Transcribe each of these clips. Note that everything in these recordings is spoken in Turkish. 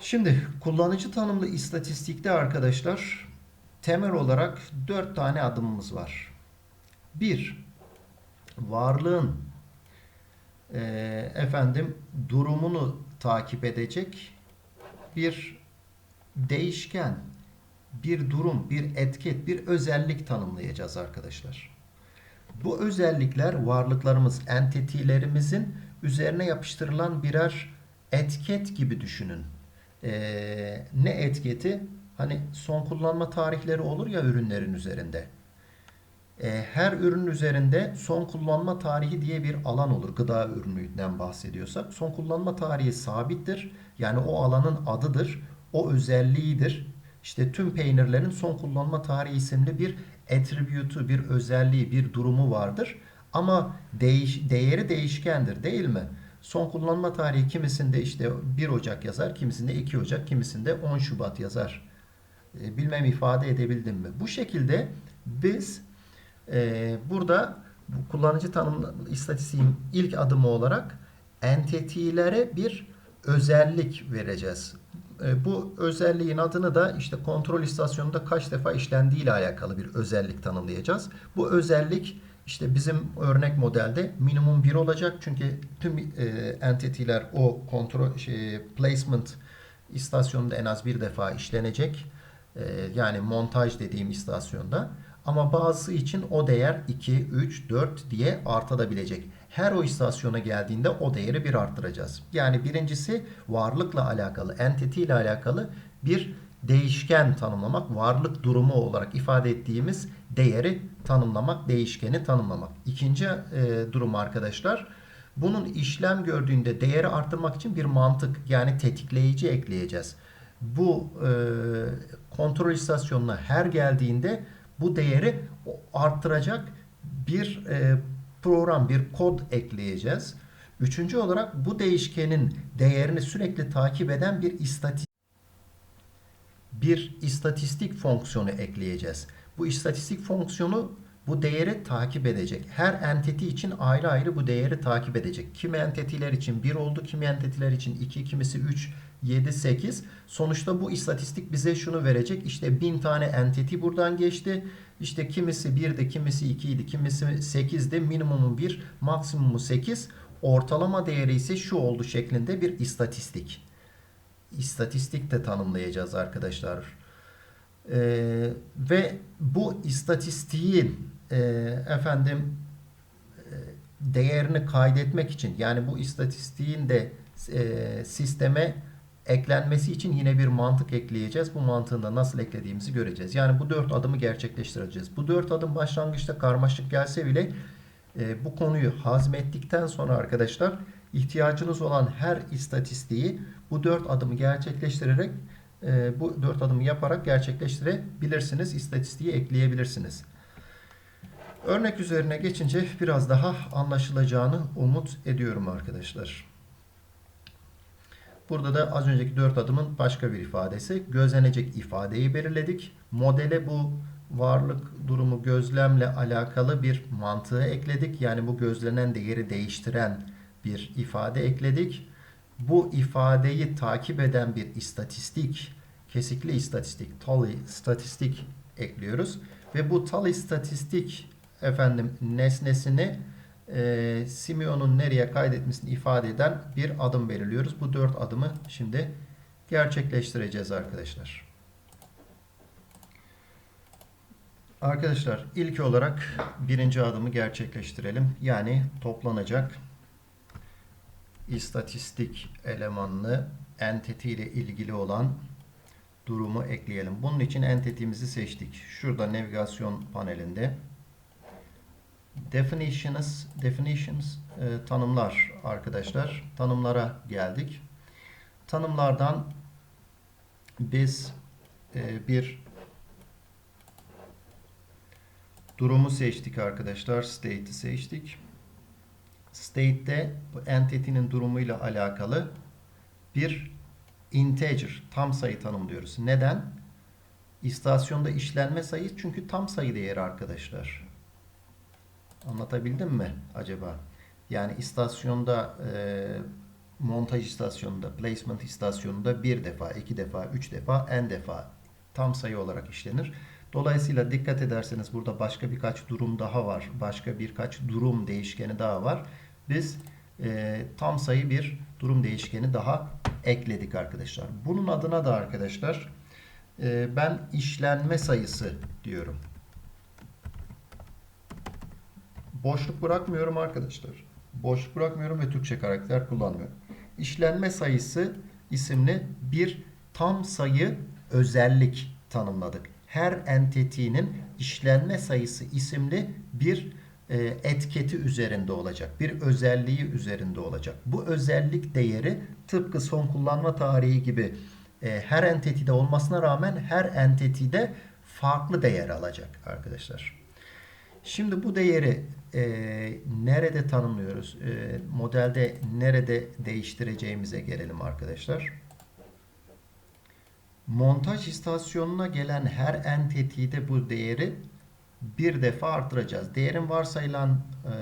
Şimdi kullanıcı tanımlı istatistikte arkadaşlar temel olarak 4 tane adımımız var. 1. Varlığın e, efendim durumunu takip edecek bir değişken, bir durum, bir etiket, bir özellik tanımlayacağız arkadaşlar. Bu özellikler varlıklarımız, entitilerimizin üzerine yapıştırılan birer etiket gibi düşünün. Ee, ne etiketi? Hani son kullanma tarihleri olur ya ürünlerin üzerinde. Ee, her ürün üzerinde son kullanma tarihi diye bir alan olur. Gıda ürününden bahsediyorsak. Son kullanma tarihi sabittir. Yani o alanın adıdır. O özelliğidir. İşte tüm peynirlerin son kullanma tarihi isimli bir attribute'u, bir özelliği, bir durumu vardır. Ama değiş, değeri değişkendir değil mi? Son kullanma tarihi kimisinde işte 1 Ocak yazar, kimisinde 2 Ocak, kimisinde 10 Şubat yazar. E, bilmem ifade edebildim mi? Bu şekilde biz e, burada bu kullanıcı tanım istatistiğin ilk adımı olarak entitilere bir özellik vereceğiz. E, bu özelliğin adını da işte kontrol istasyonunda kaç defa işlendiği ile alakalı bir özellik tanımlayacağız. Bu özellik işte bizim örnek modelde minimum 1 olacak. Çünkü tüm e, entitiler o kontrol şey, placement istasyonunda en az bir defa işlenecek. E, yani montaj dediğim istasyonda. Ama bazısı için o değer 2, 3, 4 diye artabilecek. Her o istasyona geldiğinde o değeri bir arttıracağız. Yani birincisi varlıkla alakalı, entity ile alakalı bir değişken tanımlamak, varlık durumu olarak ifade ettiğimiz değeri tanımlamak, değişkeni tanımlamak. İkinci e, durum arkadaşlar, bunun işlem gördüğünde değeri arttırmak için bir mantık yani tetikleyici ekleyeceğiz. Bu e, kontrol istasyonuna her geldiğinde bu değeri arttıracak bir e, program, bir kod ekleyeceğiz. Üçüncü olarak bu değişkenin değerini sürekli takip eden bir istatistik bir istatistik fonksiyonu ekleyeceğiz. Bu istatistik fonksiyonu bu değeri takip edecek. Her entity için ayrı ayrı bu değeri takip edecek. Kimi entitiler için 1 oldu, kimi entitiler için 2, kimisi 3, 7, 8. Sonuçta bu istatistik bize şunu verecek. İşte 1000 tane entity buradan geçti. İşte kimisi 1'de, kimisi 2 idi, kimisi 8'de. Minimumu 1, maksimumu 8. Ortalama değeri ise şu oldu şeklinde bir istatistik. İstatistik de tanımlayacağız arkadaşlar. Ee, ve bu istatistiğin e, efendim e, değerini kaydetmek için yani bu istatistiğin de e, sisteme eklenmesi için yine bir mantık ekleyeceğiz. Bu mantığın da nasıl eklediğimizi göreceğiz. Yani bu dört adımı gerçekleştireceğiz. Bu dört adım başlangıçta karmaşık gelse bile e, bu konuyu hazmettikten sonra arkadaşlar ihtiyacınız olan her istatistiği bu dört adımı gerçekleştirerek e, bu dört adımı yaparak gerçekleştirebilirsiniz. İstatistiği ekleyebilirsiniz. Örnek üzerine geçince biraz daha anlaşılacağını umut ediyorum arkadaşlar. Burada da az önceki dört adımın başka bir ifadesi. Gözlenecek ifadeyi belirledik. Modele bu varlık durumu gözlemle alakalı bir mantığı ekledik. Yani bu gözlenen değeri değiştiren bir ifade ekledik. Bu ifadeyi takip eden bir istatistik, kesikli istatistik, tally istatistik ekliyoruz. Ve bu tally istatistik efendim nesnesini e, Simeon'un nereye kaydetmesini ifade eden bir adım belirliyoruz. Bu dört adımı şimdi gerçekleştireceğiz arkadaşlar. Arkadaşlar ilk olarak birinci adımı gerçekleştirelim. Yani toplanacak istatistik elemanlı entity ile ilgili olan durumu ekleyelim. Bunun için entity'mizi seçtik. Şurada navigasyon panelinde definitions definitions e, tanımlar arkadaşlar. Tanımlara geldik. Tanımlardan biz e, bir durumu seçtik arkadaşlar. State'i seçtik. State'de bu entity'nin durumuyla alakalı bir integer, tam sayı tanımlıyoruz. Neden? İstasyonda işlenme sayı çünkü tam sayı değeri arkadaşlar. Anlatabildim mi acaba? Yani istasyonda e, montaj istasyonunda, placement istasyonunda bir defa, iki defa, üç defa, n defa tam sayı olarak işlenir. Dolayısıyla dikkat ederseniz burada başka birkaç durum daha var. Başka birkaç durum değişkeni daha var. Biz e, tam sayı bir durum değişkeni daha ekledik arkadaşlar. Bunun adına da arkadaşlar e, ben işlenme sayısı diyorum. Boşluk bırakmıyorum arkadaşlar. Boşluk bırakmıyorum ve Türkçe karakter kullanmıyorum. İşlenme sayısı isimli bir tam sayı özellik tanımladık. Her entity'nin işlenme sayısı isimli bir e, etiketi üzerinde olacak. Bir özelliği üzerinde olacak. Bu özellik değeri tıpkı son kullanma tarihi gibi e, her entity'de olmasına rağmen her entity'de farklı değer alacak arkadaşlar. Şimdi bu değeri e, nerede tanımlıyoruz? E, modelde nerede değiştireceğimize gelelim arkadaşlar. Montaj istasyonuna gelen her entity'de bu değeri bir defa artıracağız. Değerin varsayılan e,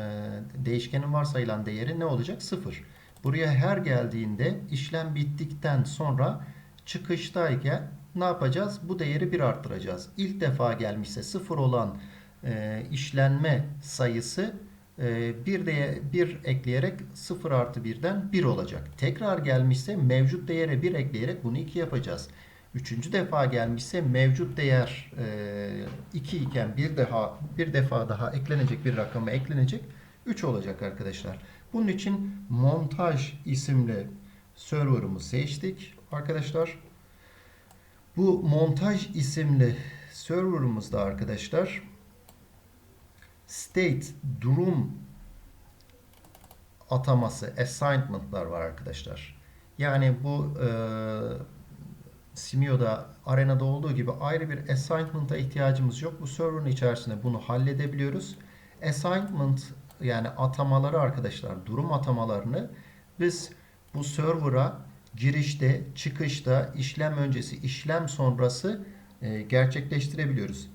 değişkenin varsayılan değeri ne olacak? Sıfır. Buraya her geldiğinde işlem bittikten sonra çıkıştayken ne yapacağız? Bu değeri bir arttıracağız. İlk defa gelmişse sıfır olan e, işlenme sayısı e, bir, de, bir ekleyerek 0 artı 1'den 1 olacak. Tekrar gelmişse mevcut değere 1 ekleyerek bunu 2 yapacağız. Üçüncü defa gelmişse mevcut değer e, 2 iken bir defa bir defa daha eklenecek bir rakama eklenecek 3 olacak arkadaşlar. Bunun için montaj isimli server'ımı seçtik arkadaşlar. Bu montaj isimli server'ımızda arkadaşlar state durum ataması assignment'lar var arkadaşlar. Yani bu e, Simio'da, Arena'da olduğu gibi ayrı bir assignment'a ihtiyacımız yok. Bu server'ın içerisinde bunu halledebiliyoruz. Assignment yani atamaları arkadaşlar, durum atamalarını biz bu server'a girişte, çıkışta, işlem öncesi, işlem sonrası e, gerçekleştirebiliyoruz.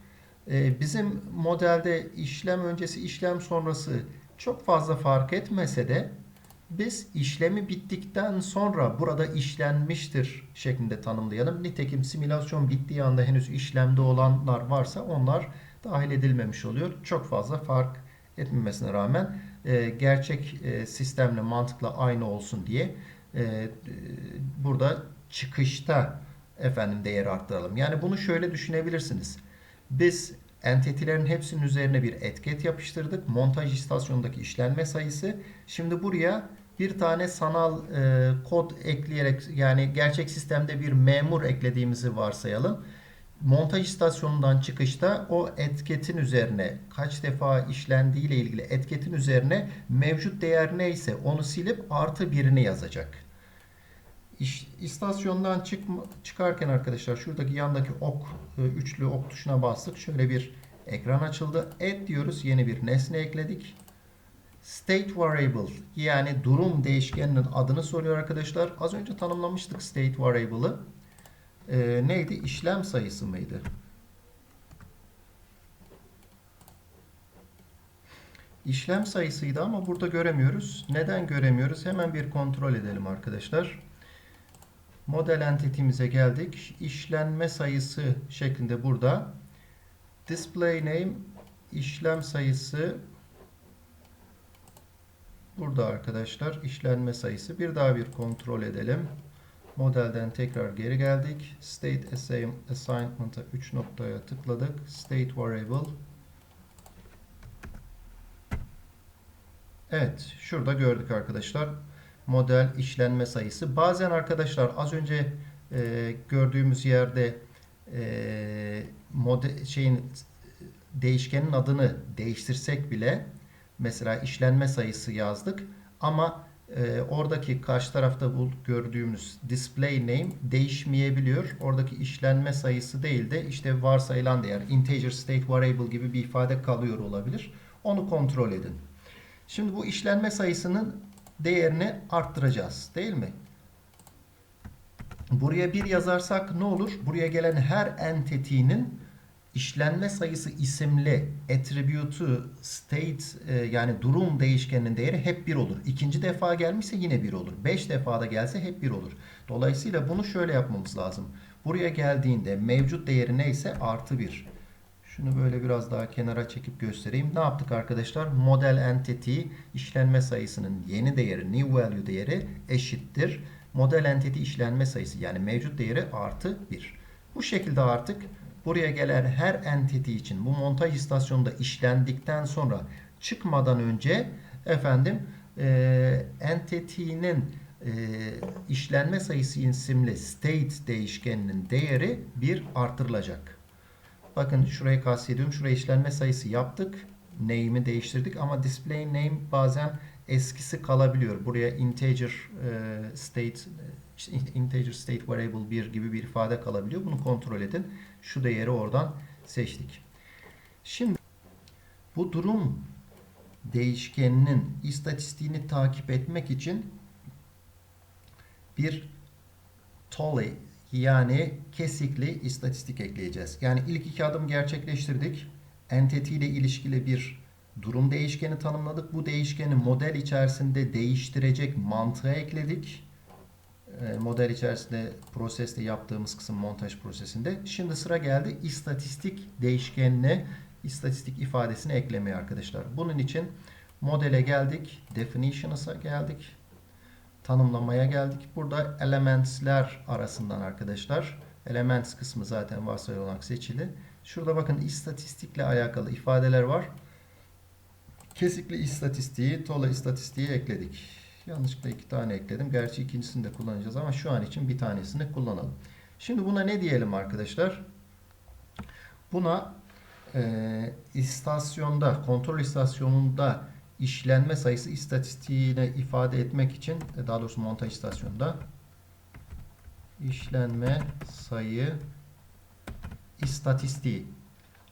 E, bizim modelde işlem öncesi, işlem sonrası çok fazla fark etmese de biz işlemi bittikten sonra burada işlenmiştir şeklinde tanımlayalım. Nitekim simülasyon bittiği anda henüz işlemde olanlar varsa onlar dahil edilmemiş oluyor. Çok fazla fark etmemesine rağmen e, gerçek e, sistemle mantıkla aynı olsun diye e, burada çıkışta efendim değeri arttıralım. Yani bunu şöyle düşünebilirsiniz. Biz entitilerin hepsinin üzerine bir etiket yapıştırdık. Montaj istasyonundaki işlenme sayısı. Şimdi buraya bir tane sanal e, kod ekleyerek yani gerçek sistemde bir memur eklediğimizi varsayalım. Montaj istasyonundan çıkışta o etiketin üzerine kaç defa işlendiği ile ilgili etiketin üzerine mevcut değer neyse onu silip artı birini yazacak. İş, istasyondan çık, çıkarken arkadaşlar şuradaki yandaki ok e, üçlü ok tuşuna bastık. Şöyle bir ekran açıldı. Add diyoruz. Yeni bir nesne ekledik. State variable yani durum değişkeninin adını soruyor arkadaşlar. Az önce tanımlamıştık state variable'ı. Ee, neydi? İşlem sayısı mıydı? İşlem sayısıydı ama burada göremiyoruz. Neden göremiyoruz? Hemen bir kontrol edelim arkadaşlar. Model entity'mize geldik. İşlenme sayısı şeklinde burada. Display name işlem sayısı Burada arkadaşlar işlenme sayısı. Bir daha bir kontrol edelim. Modelden tekrar geri geldik. State Assignment'a 3 noktaya tıkladık. State Variable. Evet. Şurada gördük arkadaşlar. Model işlenme sayısı. Bazen arkadaşlar az önce e, gördüğümüz yerde e, model şeyin değişkenin adını değiştirsek bile mesela işlenme sayısı yazdık ama e, oradaki karşı tarafta bu gördüğümüz display name değişmeyebiliyor. Oradaki işlenme sayısı değil de işte varsayılan değer integer state variable gibi bir ifade kalıyor olabilir. Onu kontrol edin. Şimdi bu işlenme sayısının değerini arttıracağız değil mi? Buraya bir yazarsak ne olur? Buraya gelen her entity'nin işlenme sayısı isimli attribute'u state e, yani durum değişkeninin değeri hep 1 olur. İkinci defa gelmişse yine 1 olur. 5 defa da gelse hep 1 olur. Dolayısıyla bunu şöyle yapmamız lazım. Buraya geldiğinde mevcut değeri neyse artı 1. Şunu böyle biraz daha kenara çekip göstereyim. Ne yaptık arkadaşlar? Model entity işlenme sayısının yeni değeri, new value değeri eşittir. Model entity işlenme sayısı yani mevcut değeri artı 1. Bu şekilde artık buraya gelen her entity için bu montaj istasyonunda işlendikten sonra çıkmadan önce efendim e, entity'nin e, işlenme sayısı isimli state değişkeninin değeri 1 artırılacak. Bakın şurayı kastediyorum. Şuraya işlenme sayısı yaptık. Name'i değiştirdik ama display name bazen eskisi kalabiliyor. Buraya integer e, state integer state variable 1 gibi bir ifade kalabiliyor. Bunu kontrol edin. Şu değeri oradan seçtik. Şimdi bu durum değişkeninin istatistiğini takip etmek için bir tally yani kesikli istatistik ekleyeceğiz. Yani ilk iki adım gerçekleştirdik. Entity ile ilişkili bir durum değişkeni tanımladık. Bu değişkeni model içerisinde değiştirecek mantığı ekledik. E, model içerisinde proseste yaptığımız kısım montaj prosesinde. Şimdi sıra geldi istatistik değişkenine istatistik ifadesini eklemeye arkadaşlar. Bunun için modele geldik. Definitions'a geldik tanımlamaya geldik. Burada elementsler arasından arkadaşlar. Elements kısmı zaten varsayı olarak seçili. Şurada bakın istatistikle alakalı ifadeler var. Kesikli istatistiği, tola istatistiği ekledik. Yanlışlıkla iki tane ekledim. Gerçi ikincisini de kullanacağız ama şu an için bir tanesini kullanalım. Şimdi buna ne diyelim arkadaşlar? Buna e, istasyonda, kontrol istasyonunda işlenme sayısı istatistiğine ifade etmek için e, daha doğrusu montaj istasyonunda işlenme sayı istatistiği.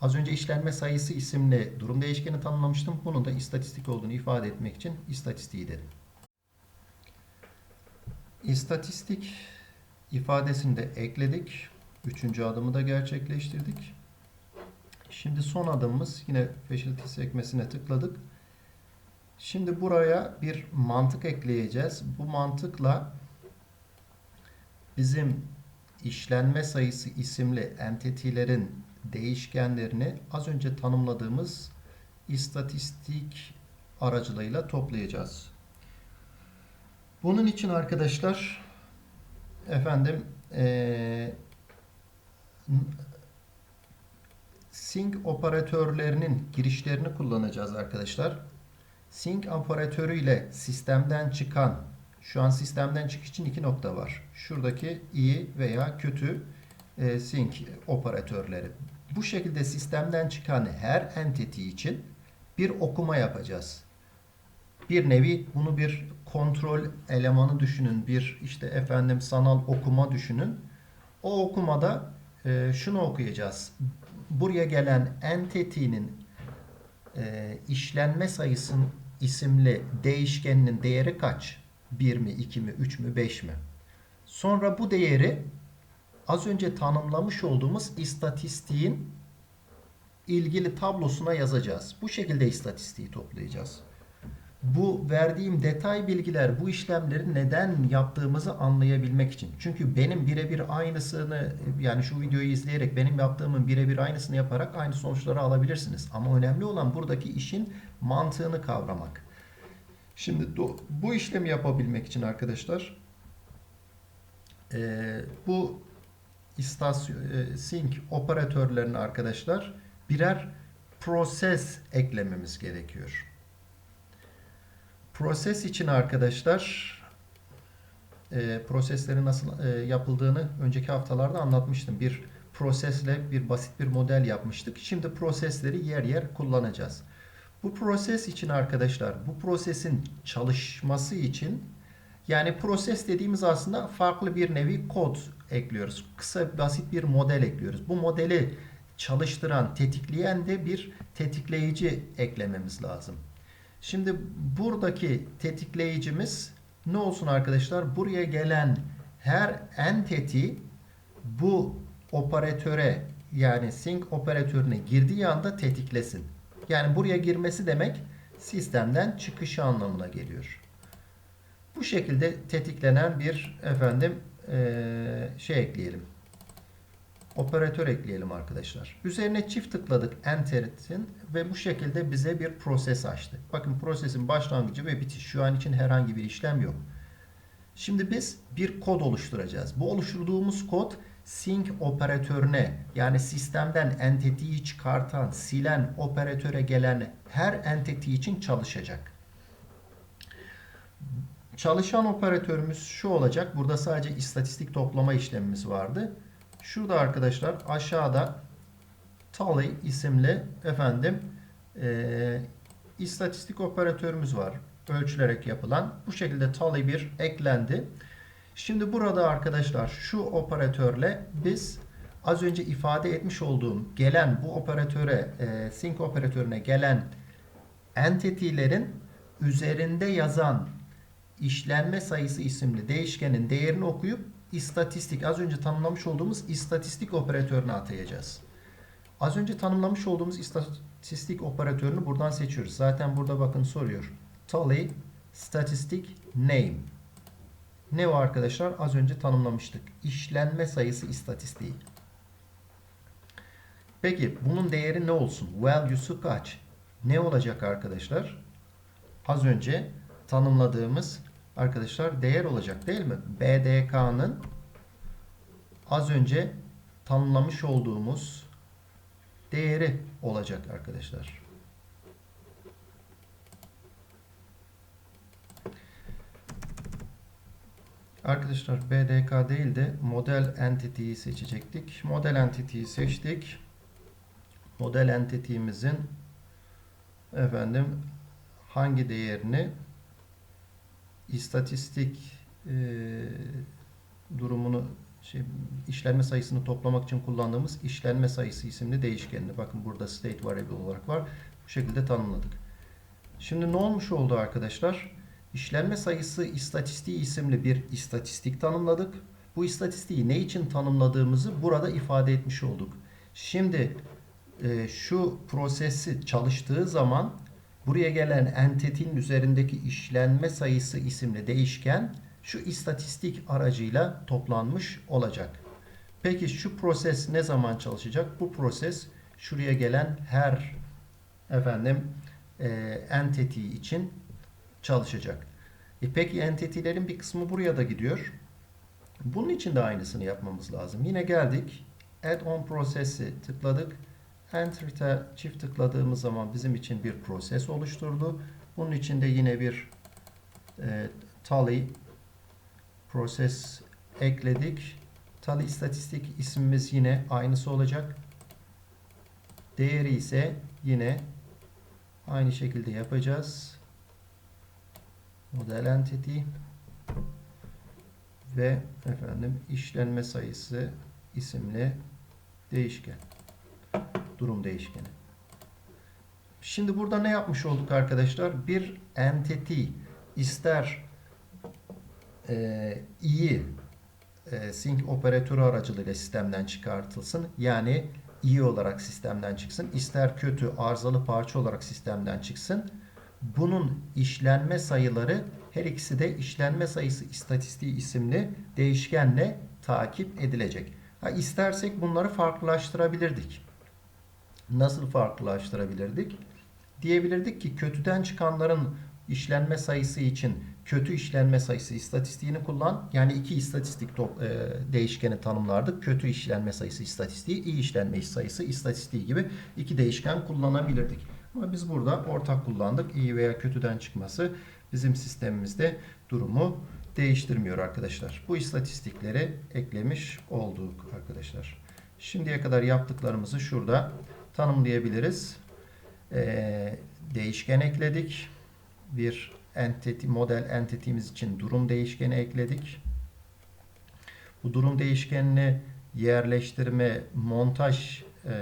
Az önce işlenme sayısı isimli durum değişkeni tanımlamıştım. Bunun da istatistik olduğunu ifade etmek için istatistiği dedim. İstatistik ifadesini de ekledik. Üçüncü adımı da gerçekleştirdik. Şimdi son adımımız yine facility sekmesine tıkladık. Şimdi buraya bir mantık ekleyeceğiz. Bu mantıkla bizim işlenme sayısı isimli entitilerin değişkenlerini az önce tanımladığımız istatistik aracılığıyla toplayacağız. Bunun için arkadaşlar efendim ee, sync operatörlerinin girişlerini kullanacağız arkadaşlar sync operatörü ile sistemden çıkan şu an sistemden çıkış için iki nokta var. Şuradaki iyi veya kötü e, sync operatörleri. Bu şekilde sistemden çıkan her entity için bir okuma yapacağız. Bir nevi bunu bir kontrol elemanı düşünün. Bir işte efendim sanal okuma düşünün. O okumada e, şunu okuyacağız. Buraya gelen entity'nin e, işlenme sayısının isimli değişkeninin değeri kaç? 1 mi, 2 mi, 3 mü, 5 mi? Sonra bu değeri az önce tanımlamış olduğumuz istatistiğin ilgili tablosuna yazacağız. Bu şekilde istatistiği toplayacağız bu verdiğim detay bilgiler bu işlemleri neden yaptığımızı anlayabilmek için. Çünkü benim birebir aynısını yani şu videoyu izleyerek benim yaptığımın birebir aynısını yaparak aynı sonuçları alabilirsiniz. Ama önemli olan buradaki işin mantığını kavramak. Şimdi bu işlemi yapabilmek için arkadaşlar bu istasyon sync operatörlerini arkadaşlar birer proses eklememiz gerekiyor. Proses için arkadaşlar e, proseslerin nasıl e, yapıldığını önceki haftalarda anlatmıştım. Bir prosesle bir basit bir model yapmıştık. Şimdi prosesleri yer yer kullanacağız. Bu proses için arkadaşlar bu prosesin çalışması için yani proses dediğimiz aslında farklı bir nevi kod ekliyoruz. Kısa basit bir model ekliyoruz. Bu modeli çalıştıran, tetikleyen de bir tetikleyici eklememiz lazım. Şimdi buradaki tetikleyicimiz ne olsun arkadaşlar? Buraya gelen her entity bu operatöre yani sync operatörüne girdiği anda tetiklesin. Yani buraya girmesi demek sistemden çıkışı anlamına geliyor. Bu şekilde tetiklenen bir efendim eee, şey ekleyelim. Operatör ekleyelim arkadaşlar. Üzerine çift tıkladık Enter'in ve bu şekilde bize bir proses açtı. Bakın prosesin başlangıcı ve bitiş. Şu an için herhangi bir işlem yok. Şimdi biz bir kod oluşturacağız. Bu oluşturduğumuz kod sync operatörüne yani sistemden entity'yi çıkartan, silen operatöre gelen her entity için çalışacak. Çalışan operatörümüz şu olacak. Burada sadece istatistik toplama işlemimiz vardı. Şurada arkadaşlar aşağıda tally isimli efendim eee, istatistik operatörümüz var. Ölçülerek yapılan. Bu şekilde tally bir eklendi. Şimdi burada arkadaşlar şu operatörle biz az önce ifade etmiş olduğum gelen bu operatöre eee sync operatörüne gelen entity'lerin üzerinde yazan işlenme sayısı isimli değişkenin değerini okuyup istatistik az önce tanımlamış olduğumuz istatistik operatörüne atayacağız. Az önce tanımlamış olduğumuz istatistik operatörünü buradan seçiyoruz. Zaten burada bakın soruyor. Tally statistic name. Ne o arkadaşlar? Az önce tanımlamıştık. İşlenme sayısı istatistiği. Peki bunun değeri ne olsun? Value'su kaç? Ne olacak arkadaşlar? Az önce tanımladığımız arkadaşlar değer olacak değil mi? BDK'nın az önce tanımlamış olduğumuz değeri olacak arkadaşlar. Arkadaşlar BDK değil de model entity'yi seçecektik. Model entity'yi seçtik. Model entity'mizin efendim hangi değerini istatistik e, durumunu şey, işlenme sayısını toplamak için kullandığımız işlenme sayısı isimli değişkenini bakın burada state variable olarak var. Bu şekilde tanımladık. Şimdi ne olmuş oldu arkadaşlar? İşlenme sayısı istatistiği isimli bir istatistik tanımladık. Bu istatistiği ne için tanımladığımızı burada ifade etmiş olduk. Şimdi e, şu prosesi çalıştığı zaman buraya gelen entity'nin üzerindeki işlenme sayısı isimli değişken şu istatistik aracıyla toplanmış olacak. Peki şu proses ne zaman çalışacak? Bu proses şuraya gelen her efendim e, entity için çalışacak. E peki entity'lerin bir kısmı buraya da gidiyor. Bunun için de aynısını yapmamız lazım. Yine geldik. Add on prosesi tıkladık. Enter'e çift tıkladığımız zaman bizim için bir proses oluşturdu. Bunun için de yine bir e, tally proses ekledik. Tally istatistik ismimiz yine aynısı olacak. Değeri ise yine aynı şekilde yapacağız. Model entity ve efendim işlenme sayısı isimli değişken durum değişkeni. Şimdi burada ne yapmış olduk arkadaşlar? Bir entity ister e, iyi e, sync operatörü aracılığıyla sistemden çıkartılsın. Yani iyi olarak sistemden çıksın. İster kötü arızalı parça olarak sistemden çıksın. Bunun işlenme sayıları her ikisi de işlenme sayısı istatistiği isimli değişkenle takip edilecek. Ha, istersek bunları farklılaştırabilirdik. Nasıl farklılaştırabilirdik? Diyebilirdik ki kötüden çıkanların işlenme sayısı için kötü işlenme sayısı istatistiğini kullan. Yani iki istatistik top, e, değişkeni tanımlardık. Kötü işlenme sayısı istatistiği, iyi işlenme sayısı istatistiği gibi iki değişken kullanabilirdik. Ama biz burada ortak kullandık. İyi veya kötüden çıkması bizim sistemimizde durumu değiştirmiyor arkadaşlar. Bu istatistikleri eklemiş olduk arkadaşlar. Şimdiye kadar yaptıklarımızı şurada tanımlayabiliriz. Ee, değişken ekledik. Bir entity, model entity'miz için durum değişkeni ekledik. Bu durum değişkenini yerleştirme, montaj e,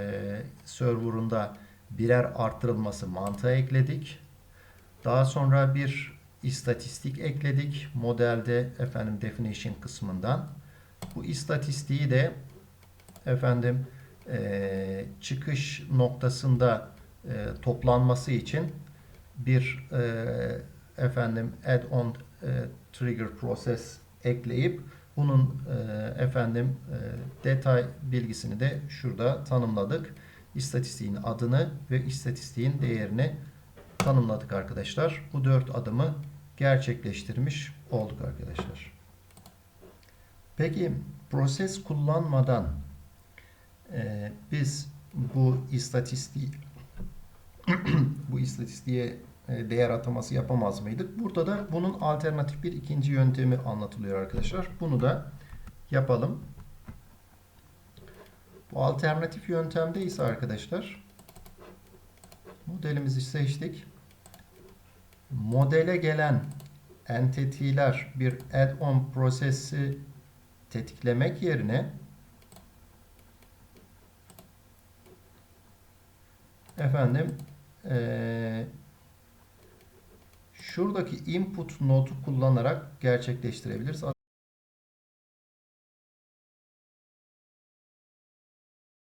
serverında birer arttırılması mantığı ekledik. Daha sonra bir istatistik ekledik. Modelde efendim definition kısmından. Bu istatistiği de efendim e, çıkış noktasında e, toplanması için bir e, efendim add-on e, trigger process ekleyip bunun e, efendim e, detay bilgisini de şurada tanımladık. İstatistiğin adını ve istatistiğin değerini tanımladık arkadaşlar. Bu dört adımı gerçekleştirmiş olduk arkadaşlar. Peki proses kullanmadan e, biz bu istatistiği bu istatistiğe e, değer ataması yapamaz mıydık? Burada da bunun alternatif bir ikinci yöntemi anlatılıyor arkadaşlar. Bunu da yapalım. Bu alternatif yöntemde ise arkadaşlar modelimizi seçtik. Modele gelen entity'ler bir add-on prosesi tetiklemek yerine efendim eee şuradaki input node'u kullanarak gerçekleştirebiliriz.